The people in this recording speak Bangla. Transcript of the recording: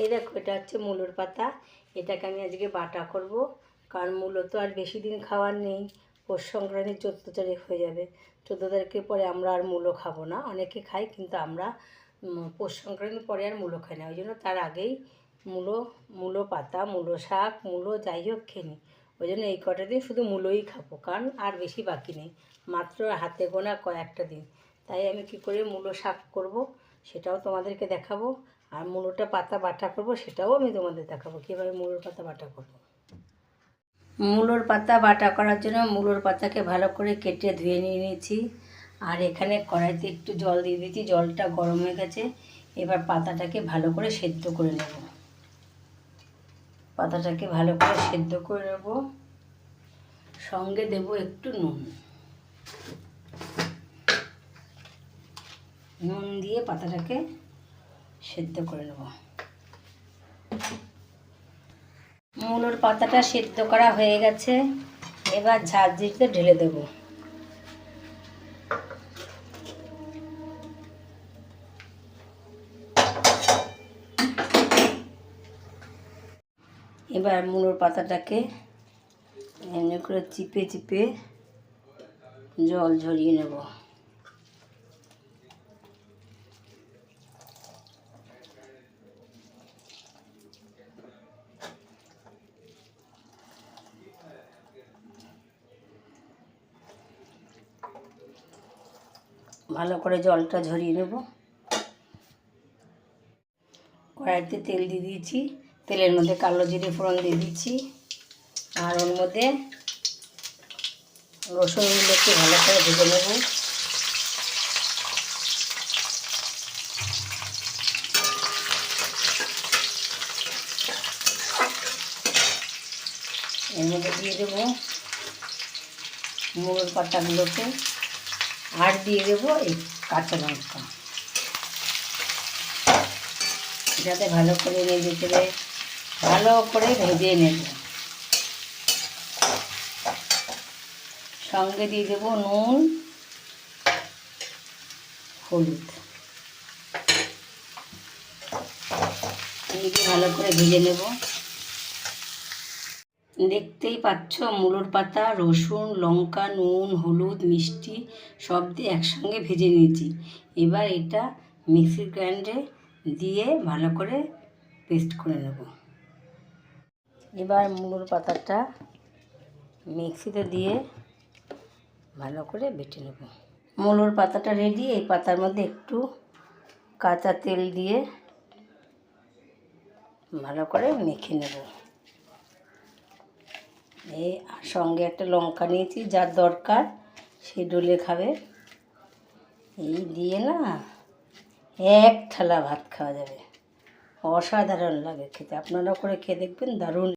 এই দেখো, এটা হচ্ছে মূলোর পাতা। এটাকে আমি আজকে বাটা করব, কারণ মূলো তো আর বেশি দিন খাওয়ার নেই। পৌষ সংক্রান্তি চোদ্দ তারিখ হয়ে যাবে। চোদ্দ তারিখের পরে আমরা আর মূলো খাব না। অনেকে খাই কিন্তু আমরা পৌষ সংক্রান্তির পরে আর মূলো খাই না। ওই জন্য তার আগেই মূলো মূলো পাতা, মূলো শাক, মূলো যাই হোক খেয়ে নিই। ওই জন্য এই কটা দিন শুধু মূলোই খাব, কারণ আর বেশি বাকি নেই। মাত্র হাতে গোনা কয়েকটা দিন। তাই আমি কি করে মূলো শাক করব, সেটাও তোমাদেরকে দেখাবো। আর মূলোটা পাতা বাটা করব, সেটাও আমি তোমাদের দেখাবো, কীভাবে মূলোর পাতা বাটা করব। মূলোর পাতা বাটা করার জন্য মূলোর পাতাকে ভালো করে কেটে ধুয়ে নিয়ে নিয়েছি। আর এখানে কড়াইতে একটু জল দিয়ে দিয়েছি, জলটা গরম হয়ে গেছে। এবার পাতাটাকে ভালো করে সেদ্ধ করে নেব। পাতাটাকে ভালো করে সেদ্ধ করে নেব। সঙ্গে দেব একটু নুন। নুন দিয়ে পাতাটাকে সেদ্ধ করে নেব। মূলোর পাতাটা সেদ্ধ করা হয়ে গেছে। এবার ঝাঁঝরিতে ঢেলে দেব। এবার মূলোর পাতাটাকে এমনি করে চিপে চিপে জল ঝরিয়ে নেব। ভালো করে জলটা ঝরিয়ে নেব। কড়াইতে তেল দিয়ে দিয়েছি। তেলের মধ্যে কালো জিরে ফোড়ন দিয়ে দিচ্ছি। আর ওর মধ্যে রসুনগুলোকে ভালো করে ভেজে নেব। এর মধ্যে দিয়ে দেবো মুগের পাতাগুলোকে। আর দিয়ে দেবো এই কাঁচা লঙ্কা। যাতে ভালো করে নেড়ে চেড়ে, ভালো করে ভেজে নেব। সঙ্গে দিয়ে দেবো নুন, হলুদ। ভালো করে ভেজে নেব। দেখতেই পাচ্ছ, মূলোর পাতা, রসুন, লঙ্কা, নুন, হলুদ, মিষ্টি সব দিয়ে একসঙ্গে ভেজে নিয়েছি। এবার এটা মিক্সির গ্রাইন্ডে দিয়ে ভালো করে পেস্ট করে নেব। এবার মূলোর পাতাটা মিক্সিতে দিয়ে ভালো করে বেটে নেব। মূলোর পাতাটা রেডি এই পাতার মধ্যে একটু কাঁচা তেল দিয়ে ভালো করে মেখে নেব। এই সঙ্গে একটা লঙ্কা নিয়েছি, যার দরকার সে ডলে খাবে। এই দিয়ে না এক থালা ভাত খাওয়া যাবে। অসাধারণ লাগে খেতে। আপনারা করে খেয়ে দেখবেন, দারুণ